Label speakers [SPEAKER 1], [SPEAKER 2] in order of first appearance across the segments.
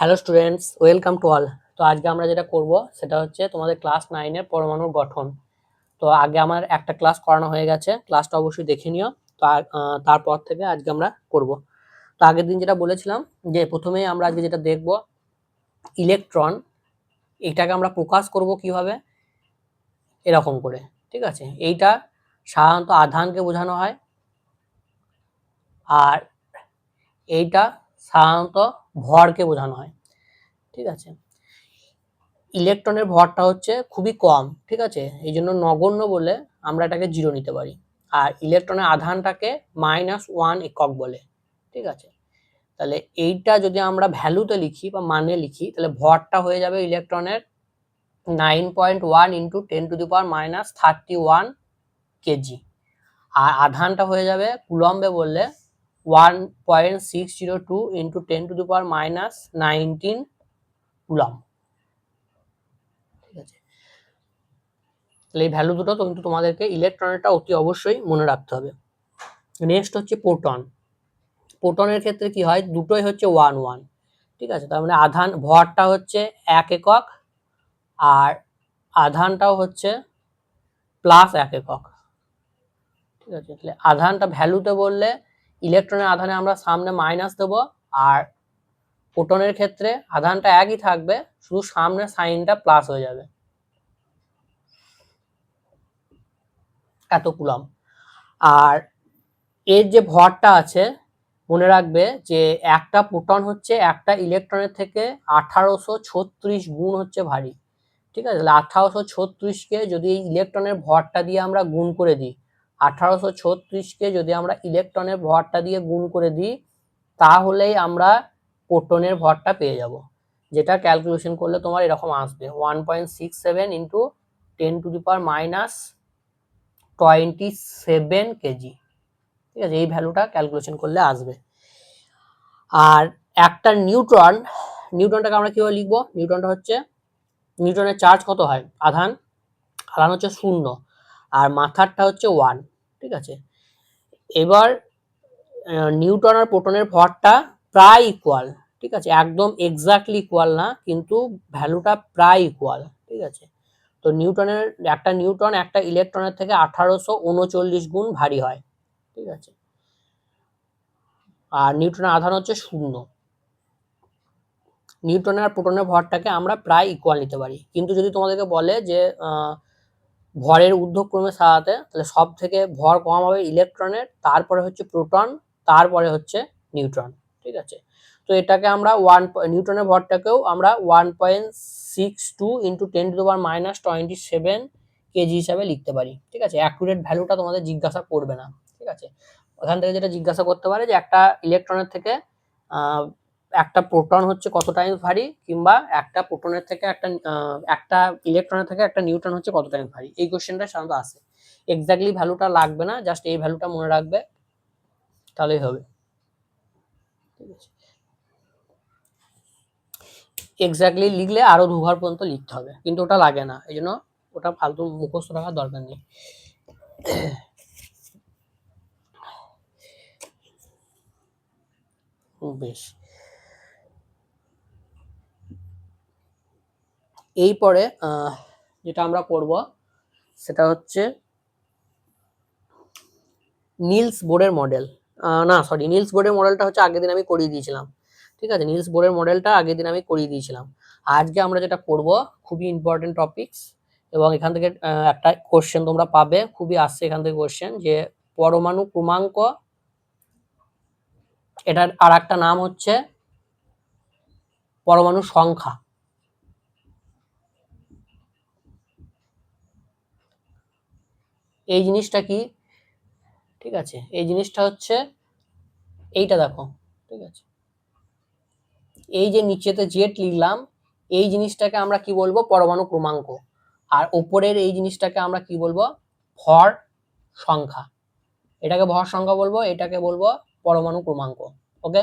[SPEAKER 1] hello students welcome to all তো আজকে আমরা যেটা করব সেটা হচ্ছে তোমাদের ক্লাস নাইনের পরমাণুর গঠন তো আগে আমার একটা ক্লাস করানো হয়ে গেছে ক্লাসটা অবশ্যই দেখে নিও তো তারপর থেকে আজকে আমরা করব তো আগের দিন যেটা বলেছিলাম যে প্রথমেই আমরা আজকে যেটা দেখব ইলেকট্রন এটাকে আমরা প্রকাশ করব কিভাবে এরকম করে ঠিক আছে এইটা সাধারণত আধানকে বোঝানো হয় আর এইটা সাধারণত ভরকে বোঝানো হয় ঠিক আছে ইলেকট্রনের ভরটা হচ্ছে খুবই কম ঠিক আছে এই জন্য নগণ্য বলে আমরা এটাকে জিরো নিতে পারি আর ইলেকট্রনের আধানটাকে মাইনাস ওয়ান একক বলে ঠিক আছে তাহলে এইটা যদি আমরা ভ্যালুতে লিখি বা মানে লিখি তাহলে ভরটা হয়ে যাবে ইলেকট্রনের nine point one into ten to the power minus thirty one KG আর আধানটা হয়ে যাবে কুলম্বে বললে one point six zero two into ten to the power minus nineteen coulomb ঠিক আছে তাহলে এই ভ্যালু দুটো কিন্তু তোমাদেরকে ইলেকট্রনেরটা অতি অবশ্যই মনে রাখতে হবে নেক্সট হচ্ছে প্রোটন প্রোটনের ক্ষেত্রে কি হয় দুটোই হচ্ছে ওয়ান ওয়ান ঠিক আছে তার মানে আধান ভরটা হচ্ছে এক একক আর আধানটাও হচ্ছে প্লাস এক একক ঠিক আছে তাহলে আধানটা ভ্যালুতে বললে ইলেকট্রনের আধানে আমরা সামনে মাইনাস দেবো আর প্রোটনের ক্ষেত্রে আধানটা একই থাকবে শুধু সামনে সাইনটা প্লাস হয়ে যাবে এত কুলাম আর এর যে ভরটা আছে মনে রাখবে যে একটা প্রোটন হচ্ছে একটা ইলেকট্রনের থেকে আঠারোশো ছত্রিশ গুণ হচ্ছে ভারী ঠিক আছে তাহলে আঠারোশো ছত্রিশকে যদি ইলেকট্রনের ভরটা দিয়ে আমরা গুণ করে দিই আঠারোশো ছত্রিশকে যদি আমরা ইলেকট্রনের ভরটা দিয়ে গুণ করে দিই তাহলেই আমরা প্রোটনের ভরটা পেয়ে যাব যেটা ক্যালকুলেশন করলে তোমার এরকম আসবে one point six seven into ten to the power minus twenty seven KG ঠিক আছে এই ভ্যালুটা ক্যালকুলেশন করলে আসবে আর একটা নিউট্রন নিউট্রনটাকে আমরা কীভাবে লিখবো নিউট্রনটা হচ্ছে নিউট্রনের চার্জ কত হয় আধান আধান হচ্ছে শূন্য আর মাথারটা হচ্ছে ওয়ান ঠিক আছে এবার নিউটন আর প্রোটনের ভরটা প্রায় ইকুয়াল ঠিক আছে একদম এক্স্যাক্টলি ইকুয়াল না কিন্তু ভ্যালুটা প্রায় ইকুয়াল ঠিক আছে তো নিউটনের একটা নিউটন একটা ইলেকট্রনের থেকে আঠারোশো উনচল্লিশ গুণ ভারী হয় ঠিক আছে আর নিউটনের আধান হচ্ছে শূন্য নিউটনের আর প্রোটনের ভরটাকে আমরা প্রায় ইকুয়াল নিতে পারি কিন্তু যদি তোমাদেরকে বলে যে ভরের ঊর্ধ্বক্রমে সাজাতে তাহলে সব থেকে ভর কম হবে ইলেকট্রনের তারপরে হচ্ছে প্রোটন তারপরে হচ্ছে নিউট্রন ঠিক আছে তো এটাকে আমরা ওয়ান নিউটনের ভরটাকেও আমরা one point six two into ten to power minus twenty seven KG হিসাবে লিখতে পারি ঠিক আছে অ্যাকুরেট ভ্যালুটা তোমাদের জিজ্ঞাসা করবে না ঠিক আছে ওখান থেকে যেটা জিজ্ঞাসা করতে পারে যে একটা ইলেকট্রনের থেকে একটা প্রোটন হচ্ছে কত টাইমস ভারী কিংবা একটা প্রোটনের থেকে একটা একটা ইলেকট্রনের থেকে একটা নিউট্রন হচ্ছে কত টাইমস ভারী এই কোশ্চেনটা সাধারণত আসে এক্স্যাক্টলি ভ্যালুটা লাগবে না জাস্ট এই ভ্যালুটা মনে রাখবে তাহলেই হবে ঠিক আছে এক্স্যাক্টলি লিখলে আরও দুবার পর্যন্ত লিখতে হবে কিন্তু ওটা লাগে না এই জন্য ওটা ফালতু মুখস্থ রাখার দরকার নেই বেশ এই পরে যেটা আমরা করব সেটা হচ্ছে নীলস বোর্ডের মডেল না সরি নীলস বোর্ডের মডেলটা হচ্ছে আগের দিন আমি করিয়ে দিয়েছিলাম ঠিক আছে নীলস বোর্ডের মডেলটা আগের দিন আমি করিয়ে দিয়েছিলাম আজকে আমরা যেটা করব খুবই ইম্পর্টেন্ট টপিকস এবং এখান থেকে একটা কোশ্চেন তোমরা পাবে খুবই আসছে এখান থেকে কোশ্চেন যে পরমাণু ক্রমাঙ্ক এটার আর একটা নাম হচ্ছে পরমাণু সংখ্যা এই জিনিসটা কি ঠিক আছে এই জিনিসটা হচ্ছে এইটা দেখো ঠিক আছে এই যে নিচেতে জেট লিখলাম এই জিনিসটাকে আমরা কি বলবো পরমাণু ক্রমাঙ্ক আর ওপরের এই জিনিসটাকে আমরা কি বলবো ভর সংখ্যা এটাকে ভর সংখ্যা বলবো এটাকে বলবো পরমাণু ক্রমাঙ্ক ওকে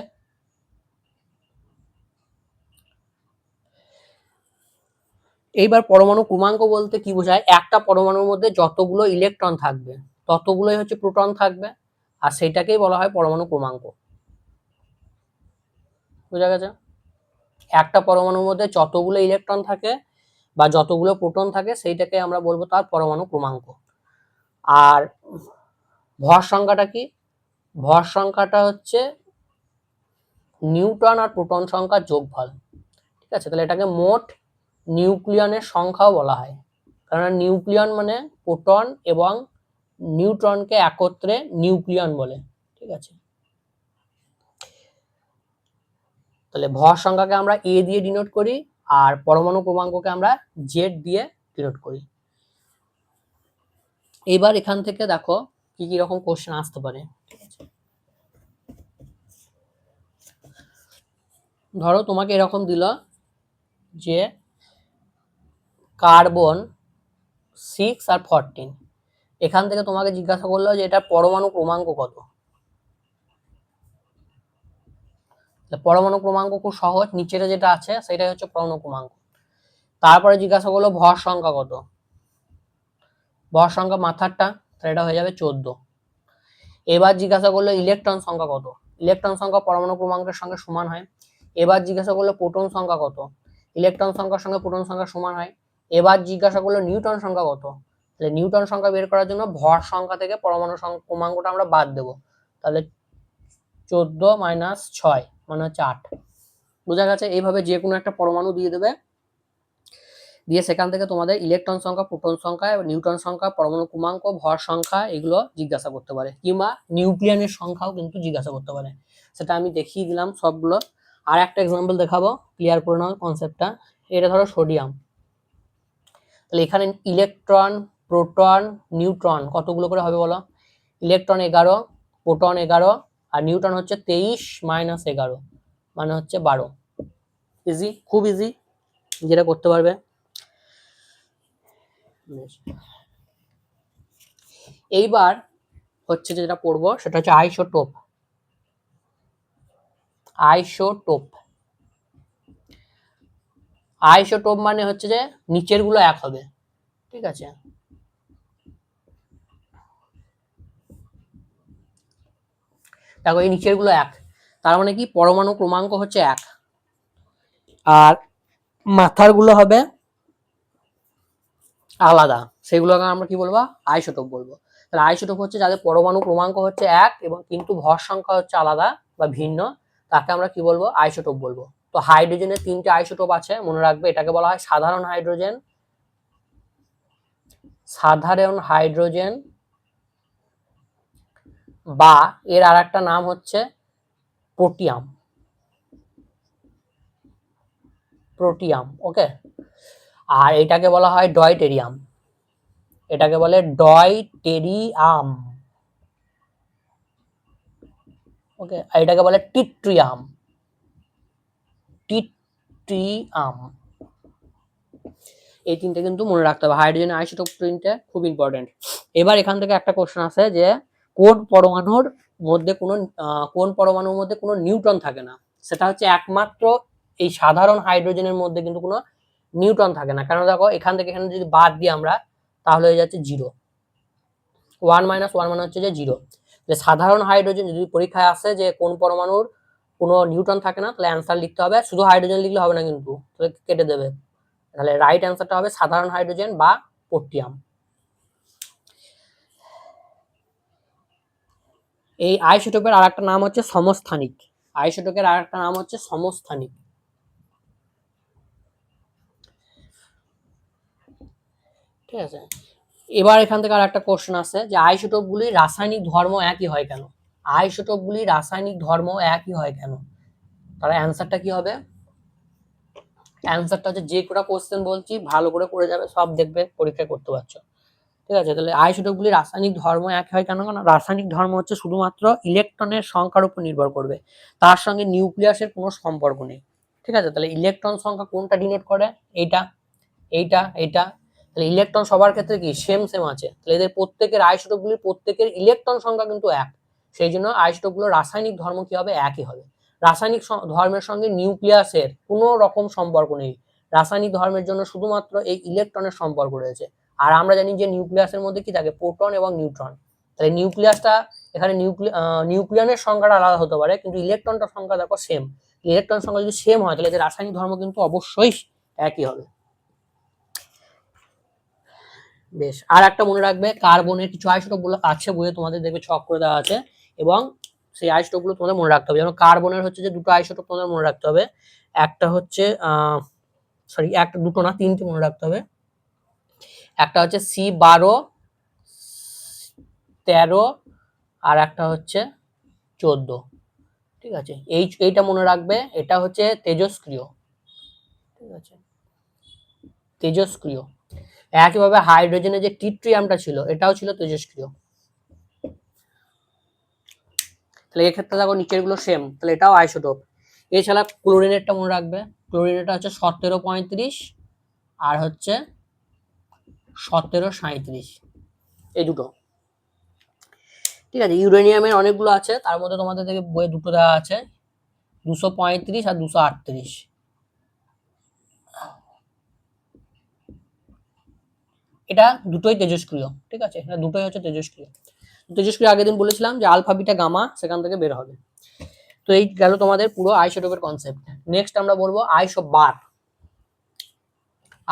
[SPEAKER 1] এইবার পরমাণু ক্রমাঙ্ক বলতে কি বোঝায় একটা পরমাণুর মধ্যে যতগুলো ইলেকট্রন থাকবে ততগুলোই হচ্ছে প্রোটন থাকবে আর সেটাকেই বলা হয় পরমাণু ক্রমাঙ্ক বোঝা গেছে একটা পরমাণুর মধ্যে যতগুলো ইলেকট্রন থাকে বা যতগুলো প্রোটন থাকে সেইটাকে আমরা বলবো তার পরমাণু ক্রমাঙ্ক আর ভর সংখ্যাটা কি ভর সংখ্যাটা হচ্ছে নিউটন আর প্রোটন সংখ্যার যোগফল ঠিক আছে তাহলে এটাকে মোট নিউক্লিয়নের সংখ্যাও বলা হয় কারণ নিউক্লিয়ন মানে প্রোটন এবং নিউট্রনকে একত্রে নিউক্লিয়ন বলে ঠিক আছে তাহলে ভর সংখ্যাকে আমরা এ দিয়ে ডিনোট করি আর পরমাণু ক্রমাঙ্ককে আমরা জেড দিয়ে ডিনোট করি এবার এখান থেকে দেখো কি কি রকম কোশ্চেন আসতে পারে ধরো তোমাকে এরকম দিল যে কার্বন সিক্স আর ফরটিন এখান থেকে তোমাকে জিজ্ঞাসা করলো যে এটা পরমাণু ক্রমাঙ্ক কত পরমাণু ক্রমাঙ্ক খুব সহজ নিচেটা যেটা আছে সেটাই হচ্ছে পরমাণু ক্রমাঙ্ক তারপরে জিজ্ঞাসা করলো ভর সংখ্যা কত ভর সংখ্যা মাথারটা সেটা হয়ে যাবে চোদ্দ এবার জিজ্ঞাসা করলো ইলেকট্রন সংখ্যা কত ইলেকট্রন সংখ্যা পরমাণু ক্রমাঙ্কের সঙ্গে সমান হয় এবার জিজ্ঞাসা করলো প্রোটন সংখ্যা কত ইলেকট্রন সংখ্যার সঙ্গে প্রোটন সংখ্যা সমান হয় এবার জিজ্ঞাসা করলো নিউটন সংখ্যা কত তাহলে নিউটন সংখ্যা বের করার জন্য ভর সংখ্যা থেকে পরমাণু ক্রমাঙ্কটা আমরা বাদ দেব তাহলে চোদ্দ মাইনাস ছয় মানে হচ্ছে আট বোঝা গেছে এইভাবে যে কোনো একটা পরমাণু দিয়ে দেবে দিয়ে সেখান থেকে তোমাদের ইলেকট্রন সংখ্যা প্রোটন সংখ্যা নিউট্রন সংখ্যা পরমাণু কুমাঙ্ক ভর সংখ্যা এগুলো জিজ্ঞাসা করতে পারে কিংবা নিউক্লিয়ানের সংখ্যাও কিন্তু জিজ্ঞাসা করতে পারে সেটা আমি দেখিয়ে দিলাম সবগুলো আর একটা এক্সাম্পল দেখাবো ক্লিয়ার করে নাও কনসেপ্টটা এটা ধরো সোডিয়াম তাহলে এখানে ইলেকট্রন প্রোটন নিউট্রন কতগুলো করে হবে বলো ইলেকট্রন এগারো প্রোটন এগারো আর নিউট্রন হচ্ছে তেইশ মাইনাস এগারো মানে হচ্ছে বারো ইজি খুব ইজি যেটা করতে পারবে এইবার হচ্ছে যেটা পড়বো সেটা হচ্ছে আইসোটোপ আইসোটোপ আইসোটোপ মানে হচ্ছে যে নিচেরগুলো এক হবে ঠিক আছে দেখো এই নিচেরগুলো এক তার মানে কি পরমাণু ক্রমাঙ্ক হচ্ছে এক আর মাথারগুলো হবে আলাদা সেগুলোকে আমরা কি বলবো আইসোটোপ বলবো তাহলে আইসোটোপ হচ্ছে যাদের পরমাণু ক্রমাঙ্ক হচ্ছে এক এবং কিন্তু ভর সংখ্যা হচ্ছে আলাদা বা ভিন্ন তাকে আমরা কি বলবো আইসোটোপ বলবো তো হাইড্রোজেনের তিনটে আইসোটোপ আছে মনে রাখবে এটাকে বলা হয় সাধারণ হাইড্রোজেন সাধারণ হাইড্রোজেন বা এর আর একটা নাম হচ্ছে প্রোটিয়াম প্রোটিয়াম ওকে আর এটাকে বলা হয় ডয়টেরিয়াম এটাকে বলে ডয়টেরিয়াম ওকে এটাকে বলে টিট্রিয়াম টিট্রিয়াম এই তিনটা কিন্তু মনে রাখতে হবে হাইড্রোজেন আইসোটোপ তিনটা খুব ইম্পর্টেন্ট এবার এখান থেকে একটা কোশ্চেন আছে যে কোন পরমাণুর মধ্যে কোনো কোন পরমাণুর মধ্যে কোনো নিউট্রন থাকে না সেটা হচ্ছে একমাত্র এই সাধারণ হাইড্রোজেনের মধ্যে কিন্তু কোনো নিউট্রন থাকে না কেন দেখো এখান থেকে এখানে যদি বাদ দিই আমরা তাহলে হয়ে যাচ্ছে জিরো ওয়ান মাইনাস ওয়ান মানে হচ্ছে যে জিরো যে সাধারণ হাইড্রোজেন যদি পরীক্ষায় আসে যে কোন পরমাণুর কোনো নিউটন থাকে না তাহলে অ্যান্সার লিখতে হবে শুধু হাইড্রোজেন লিখলে হবে না কিন্তু তাহলে কেটে দেবে তাহলে রাইট অ্যান্সারটা হবে সাধারণ হাইড্রোজেন বা পোটিয়াম এই আইসোটোপের আর একটা নাম হচ্ছে সমস্থানিক আইসোটোপের আর একটা নাম হচ্ছে সমস্থানিক ঠিক আছে এবার এখান থেকে আর একটা কোশ্চেন আছে যে আইসোটোপগুলি রাসায়নিক ধর্ম একই হয় কেন আইসোটোপগুলি রাসায়নিক ধর্ম একই হয় কেন তার অ্যান্সারটা কি হবে অ্যান্সারটা হচ্ছে যে কোটা কোশ্চেন বলছি ভালো করে করে যাবে সব দেখবে পরীক্ষা করতে পারছ ঠিক আছে তাহলে আইসোটোপগুলি রাসায়নিক ধর্ম একই হয় কেন কেন রাসায়নিক ধর্ম হচ্ছে শুধুমাত্র ইলেকট্রনের সংখ্যার উপর নির্ভর করবে তার সঙ্গে নিউক্লিয়াসের কোনো সম্পর্ক নেই ঠিক আছে তাহলে ইলেকট্রন সংখ্যা কোনটা ডিনোট করে এইটা এইটা এইটা তাহলে ইলেকট্রন সবার ক্ষেত্রে কি সেম সেম আছে তাহলে এদের প্রত্যেকের আইসোটোপগুলির প্রত্যেকের ইলেকট্রন সংখ্যা কিন্তু এক সেই জন্য আইসটোপগুলোর রাসায়নিক ধর্ম কি হবে একই হবে রাসায়নিক ধর্মের সঙ্গে নিউক্লিয়াসের কোনো রকম সম্পর্ক নেই রাসায়নিক ধর্মের জন্য শুধুমাত্র এই ইলেকট্রনের সম্পর্ক রয়েছে আর আমরা জানি যে নিউক্লিয়াসের মধ্যে কি থাকে প্রোটন এবং নিউট্রন তাহলে নিউক্লিয়াসটা এখানে নিউক্লিয়নের সংখ্যাটা আলাদা হতে পারে কিন্তু ইলেকট্রনটার সংখ্যা দেখো সেম ইলেকট্রন সংখ্যা যদি সেম হয় তাহলে রাসায়নিক ধর্ম কিন্তু অবশ্যই একই হবে বেশ আর একটা মনে রাখবে কার্বনের কিছু আইসোটোপ আছে বইয়ে তোমাদের দেখবে ছক করে দেওয়া আছে এবং সেই আইসটোপগুলো তোমাদের মনে রাখতে হবে যেমন কার্বনের হচ্ছে যে দুটো আইসোটোপ তোমাদের মনে রাখতে হবে একটা হচ্ছে সরি একটা দুটো না তিনটে মনে রাখতে হবে একটা হচ্ছে সি বারো তেরো আর একটা হচ্ছে চোদ্দো ঠিক আছে এই এইটা মনে রাখবে এটা হচ্ছে তেজস্ক্রিয় ঠিক আছে তেজস্ক্রিয় একইভাবে হাইড্রোজেনের যে টিট্রিয়ামটা ছিল এটাও ছিল তেজস্ক্রিয় তাহলে এক্ষেত্রে দেখো নিচেরগুলো সেম তাহলে এটাও আইসোটোপ এছাড়া ক্লোরিনেটটা মনে রাখবে ক্লোরিনেটটা হচ্ছে সতেরো পঁয়ত্রিশ আর হচ্ছে সতেরো সাঁত্রিশ এই দুটো ঠিক আছে ইউরেনিয়ামের অনেকগুলো আছে তার মধ্যে তোমাদের থেকে বইয়ে দুটো দেওয়া আছে দুশো পঁয়ত্রিশ আর দুশো আটত্রিশ এটা দুটোই তেজস্ক্রিয় ঠিক আছে এটা দুটোই হচ্ছে তেজস্ক্রিয় তেজস্বী আগের দিন বলেছিলাম যে আলফা বিটা গামা সেখান থেকে বের হবে তো এই গেল তোমাদের পুরো আইসোটোপের কনসেপ্ট নেক্সট আমরা বলবো আইসো বার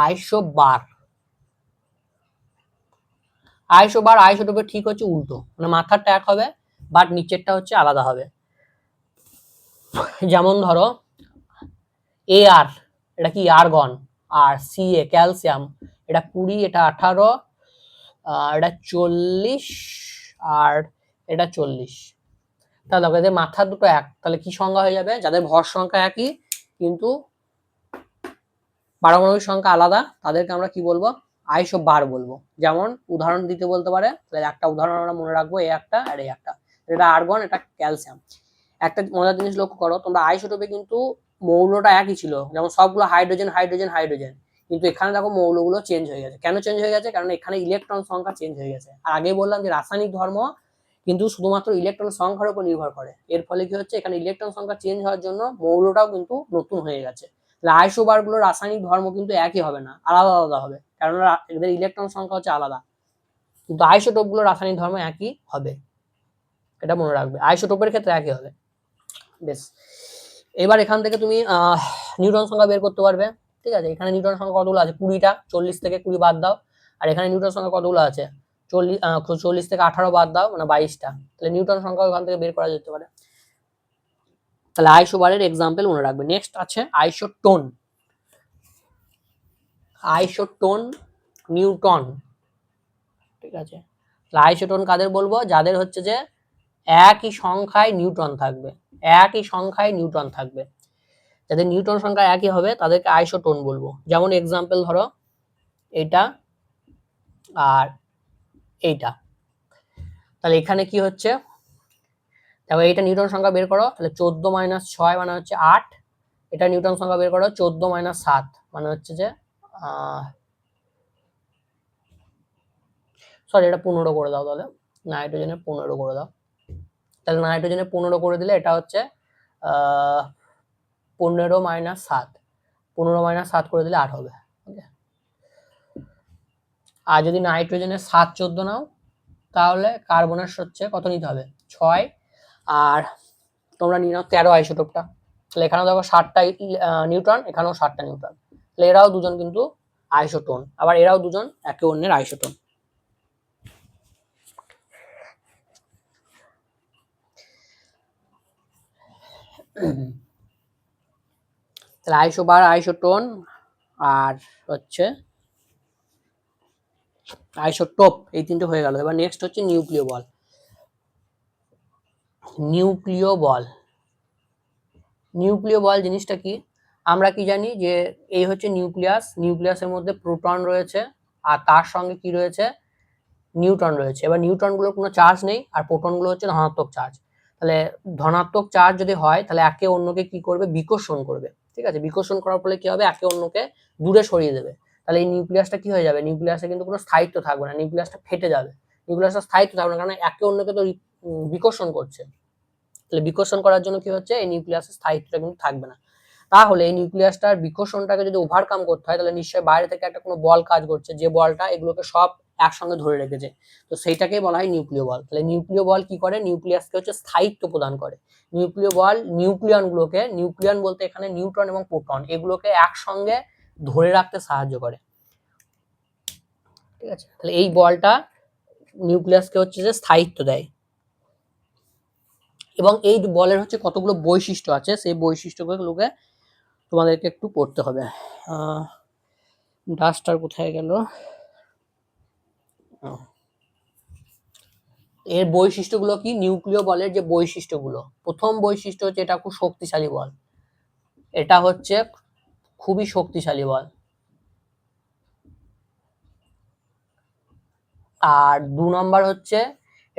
[SPEAKER 1] আইসো বার আইসো বার আইসোটোপের ঠিক হচ্ছে উল্টো মানে মাথারটা এক হবে বাট নিচেরটা হচ্ছে আলাদা হবে যেমন ধরো এ আর এটা কি আরগন আর সি এ ক্যালসিয়াম এটা কুড়ি এটা আঠারো এটা চল্লিশ আর এটা চল্লিশ তাহলে দেখো এদের মাথা দুটো এক তাহলে কি সংখ্যা হয়ে যাবে যাদের ভর সংখ্যা একই কিন্তু পারমাণবিক সংখ্যা আলাদা তাদেরকে আমরা কি বলবো আইসো বার বলবো যেমন উদাহরণ দিতে বলতে পারে তাহলে একটা উদাহরণ আমরা মনে রাখবো এই একটা আর এই একটা এটা আর্গন এটা ক্যালসিয়াম একটা মজার জিনিস লক্ষ্য করো তোমরা আইসোটোপে কিন্তু মৌলটা একই ছিল যেমন সবগুলো হাইড্রোজেন হাইড্রোজেন হাইড্রোজেন কিন্তু এখানে দেখো মৌলগুলো চেঞ্জ হয়ে গেছে কেন চেঞ্জ হয়ে গেছে কারণ এখানে ইলেকট্রন সংখ্যা চেঞ্জ হয়ে গেছে আর আগে বললাম যে রাসায়নিক ধর্ম কিন্তু শুধুমাত্র ইলেকট্রন সংখ্যার উপর নির্ভর করে এর ফলে কি হচ্ছে এখানে ইলেকট্রন সংখ্যা চেঞ্জ হওয়ার জন্য মৌলটাও কিন্তু নতুন হয়ে গেছে আইসোবার গুলো রাসায়নিক ধর্ম কিন্তু একই হবে না আলাদা আলাদা হবে কারণ এদের ইলেকট্রন সংখ্যা হচ্ছে আলাদা কিন্তু গুলো রাসায়নিক ধর্ম একই হবে এটা মনে রাখবে আইসোটোপের ক্ষেত্রে একই হবে বেশ এবার এখান থেকে তুমি নিউট্রন সংখ্যা বের করতে পারবে ঠিক আছে এখানে নিউটনের সংখ্যা কতগুলো আছে কুড়িটা চল্লিশ থেকে কুড়ি বাদ দাও আর এখানে নিউটনের সংখ্যা কতগুলো আছে চল্লিশ চল্লিশ থেকে আঠারো বাদ দাও মানে বাইশটা তাহলে নিউটন সংখ্যা ওখান থেকে বের করা যেতে পারে তাহলে আইশো বারের এক্সাম্পল মনে রাখবে নেক্সট আছে isotone isotone neutron ঠিক আছে তাহলে আইশো টোন কাদের বলবো যাদের হচ্ছে যে একই সংখ্যায় নিউটন থাকবে একই সংখ্যায় নিউটন থাকবে যাদের নিউটন সংখ্যা একই হবে তাদেরকে আইসোটোন বলবো যেমন এক্সাম্পল ধরো এটা আর এইটা তাহলে এখানে কি হচ্ছে দেখো এইটা নিউটন সংখ্যা বের করো তাহলে চোদ্দ মাইনাস ছয় মানে হচ্ছে আট এটা নিউটন সংখ্যা বের করো চোদ্দ মাইনাস সাত মানে হচ্ছে যে সরি এটা পনেরো করে দাও তাহলে নাইট্রোজেনে পনেরো করে দাও তাহলে নাইট্রোজেনে পনেরো করে দিলে এটা হচ্ছে পনেরো মাইনাস সাত পনেরো মাইনাস সাত করে দিলে আট হবে আর যদি নাইট্রোজেনের সাত চোদ্দো নাও তাহলে কার্বনের হচ্ছে কত নিতে হবে ছয় আর তোমরা নিয়ে নাও তেরো আইসোটোপটা তাহলে এখানেও দেখো ষাটটা নিউট্রন এখানেও ষাটটা নিউট্রন তাহলে এরাও দুজন কিন্তু আইসোটোন আবার এরাও দুজন একে অন্যের আইসোটোন mm তাহলে আড়াইশো বার আড়াইশো টন আর হচ্ছে আড়াইশো টপ এই তিনটে হয়ে গেল এবার নেক্সট হচ্ছে নিউক্লিয় বল নিউক্লিয় বল নিউক্লিয় বল জিনিসটা কি আমরা কি জানি যে এই হচ্ছে নিউক্লিয়াস নিউক্লিয়াসের মধ্যে প্রোটন রয়েছে আর তার সঙ্গে কি রয়েছে নিউট্রন রয়েছে এবার নিউট্রনগুলোর কোনো চার্জ নেই আর প্রোটনগুলো হচ্ছে ধনাত্মক চার্জ তাহলে ধনাত্মক চার্জ যদি হয় তাহলে একে অন্যকে কি করবে বিকর্ষণ করবে ঠিক আছে বিকর্ষণ করার ফলে কি হবে একে অন্যকে দূরে সরিয়ে দেবে তাহলে এই নিউক্লিয়াসটা কি হয়ে যাবে নিউক্লিয়াসে কিন্তু কোনো স্থায়িত্ব থাকবে না নিউক্লিয়াসটা ফেটে যাবে নিউক্লিয়াসটা স্থায়িত্ব থাকবে না কারণ একে অন্যকে তো বিকর্ষণ করছে তাহলে বিকর্ষণ করার জন্য কি হচ্ছে এই নিউক্লিয়াসের স্থায়িত্বটা কিন্তু থাকবে না তাহলে এই নিউক্লিয়াসটার বিকোষণটাকে যদি ওভারকাম করতে হয় তাহলে নিশ্চয়ই বাইরে থেকে একটা কোনো বল কাজ করছে যে বলটা এগুলোকে সব একসঙ্গে ধরে রেখেছে তো সেইটাকেই বলা হয় নিউক্লিয় বল তাহলে নিউক্লিয় বল কি করে নিউক্লিয়াসকে হচ্ছে স্থায়িত্ব প্রদান করে নিউক্লিয় বল নিউক্লিয়নগুলোকে নিউক্লিয়ন বলতে এখানে নিউট্রন এবং প্রোটন এগুলোকে একসঙ্গে ধরে রাখতে সাহায্য করে ঠিক আছে তাহলে এই বলটা নিউক্লিয়াসকে হচ্ছে যে স্থায়িত্ব দেয় এবং এই বলের হচ্ছে কতগুলো বৈশিষ্ট্য আছে সেই বৈশিষ্ট্যগুলোকে তোমাদেরকে একটু পড়তে হবে ডাস্টার কোথায় গেল এর বৈশিষ্ট্যগুলো কি নিউক্লিয় বলের যে বৈশিষ্ট্যগুলো প্রথম বৈশিষ্ট্য হচ্ছে এটা খুব শক্তিশালী বল এটা হচ্ছে খুবই শক্তিশালী বল আর দু নম্বর হচ্ছে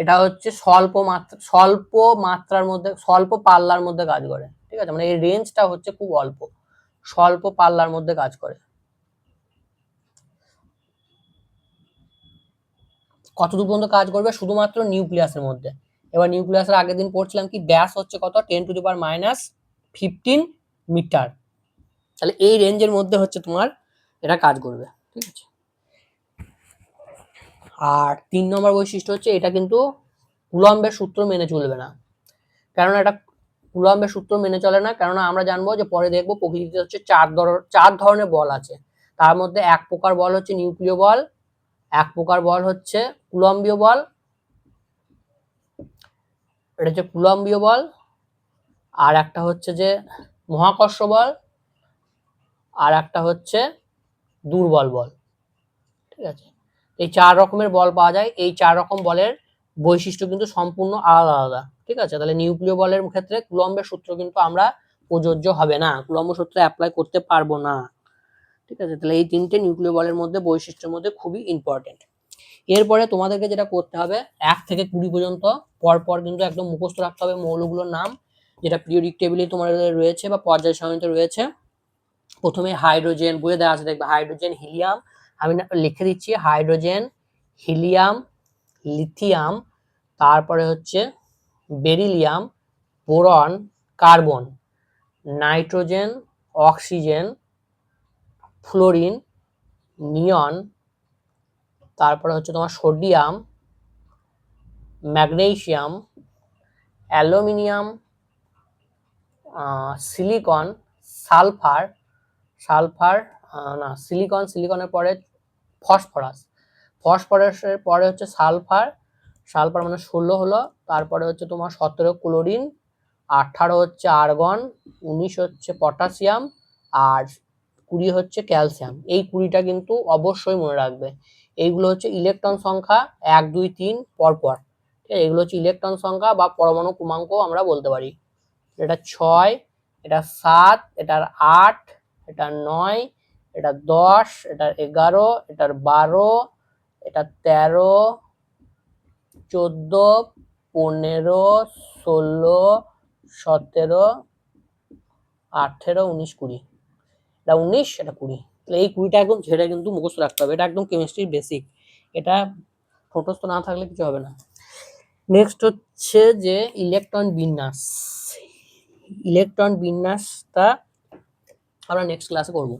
[SPEAKER 1] এটা হচ্ছে স্বল্প মাত্রা স্বল্প মাত্রার মধ্যে স্বল্প পাল্লার মধ্যে কাজ করে ঠিক আছে মানে এই রেঞ্জটা হচ্ছে খুব অল্প স্বল্প পাল্লার মধ্যে কাজ করে কতদূর পর্যন্ত কাজ করবে শুধুমাত্র নিউক্লিয়াসের মধ্যে এবার নিউক্লিয়াসের আগের দিন পড়ছিলাম কি ব্যাস হচ্ছে কত ten to the power minus fifteen metre তাহলে এই রেঞ্জের মধ্যে হচ্ছে তোমার এটা কাজ করবে ঠিক আছে আর তিন নম্বর বৈশিষ্ট্য হচ্ছে এটা কিন্তু কুলম্বের সূত্র মেনে চলবে না কারণ এটা কুলম্বের সূত্র মেনে চলে না কেননা আমরা জানবো যে পরে দেখবো প্রকৃতিতে হচ্ছে চার ধর চার ধরনের বল আছে তার মধ্যে এক প্রকার বল হচ্ছে নিউক্লিয় বল এক প্রকার বল হচ্ছে কুলম্বীয় বল এটা হচ্ছে কুলম্বীয় বল আর একটা হচ্ছে যে মহাকর্ষ বল আর একটা হচ্ছে দুর্বল বল ঠিক আছে এই চার রকমের বল পাওয়া যায় এই চার রকম বলের বৈশিষ্ট্য কিন্তু সম্পূর্ণ আলাদা আলাদা ঠিক আছে তাহলে নিউক্লিয় বলের ক্ষেত্রে কুলম্বের সূত্র কিন্তু আমরা প্রযোজ্য হবে না কুলম্ব সূত্র অ্যাপ্লাই করতে পারবো না ঠিক আছে তাহলে এই তিনটে নিউক্লিয় বলের মধ্যে বৈশিষ্ট্যের মধ্যে খুবই ইম্পর্টেন্ট এরপরে তোমাদেরকে যেটা করতে হবে এক থেকে কুড়ি পর্যন্ত পরপর কিন্তু একদম মুখস্থ রাখতে হবে মৌলগুলোর নাম যেটা পিরিয়ডিক টেবিলে তোমার রয়েছে বা পর্যায় সারণীতে রয়েছে প্রথমে হাইড্রোজেন বুঝে দেওয়া আছে দেখবে হাইড্রোজেন হিলিয়াম আমি লিখে দিচ্ছি হাইড্রোজেন হিলিয়াম লিথিয়াম তারপরে হচ্ছে beryllium boron carbon nitrogen oxygen fluorine neon তারপরে হচ্ছে তোমার sodium magnesium aluminium silicon sulphur sulphur না সিলিকন সিলিকনের পরে ফসফরাস ফসফরাসের পরে হচ্ছে সালফার সালফার মানে ষোলো হলো তারপরে হচ্ছে তোমার সতেরো ক্লোরিন আঠারো হচ্ছে আর্গন উনিশ হচ্ছে পটাশিয়াম আর কুড়ি হচ্ছে ক্যালসিয়াম এই কুড়িটা কিন্তু অবশ্যই মনে রাখবে এইগুলো হচ্ছে ইলেকট্রন সংখ্যা এক দুই তিন পরপর ঠিক আছে এগুলো হচ্ছে ইলেকট্রন সংখ্যা বা পরমাণু ক্রমাঙ্ক আমরা বলতে পারি এটা ছয় এটা সাত এটার আট এটা নয় এটা দশ এটার এগারো এটার বারো এটা তেরো চোদ্দো পনেরো ষোলো সতেরো আঠেরো উনিশ কুড়ি এটা উনিশ এটা কুড়ি তাহলে এই কুড়িটা একদম সেটা কিন্তু মুখস্থ রাখতে হবে এটা একদম কেমিস্ট্রির বেসিক এটা ঠোঁটস্থ না থাকলে কিছু হবে না নেক্সট হচ্ছে যে ইলেকট্রন বিন্যাস ইলেকট্রন বিন্যাসটা আমরা নেক্সট ক্লাসে করবো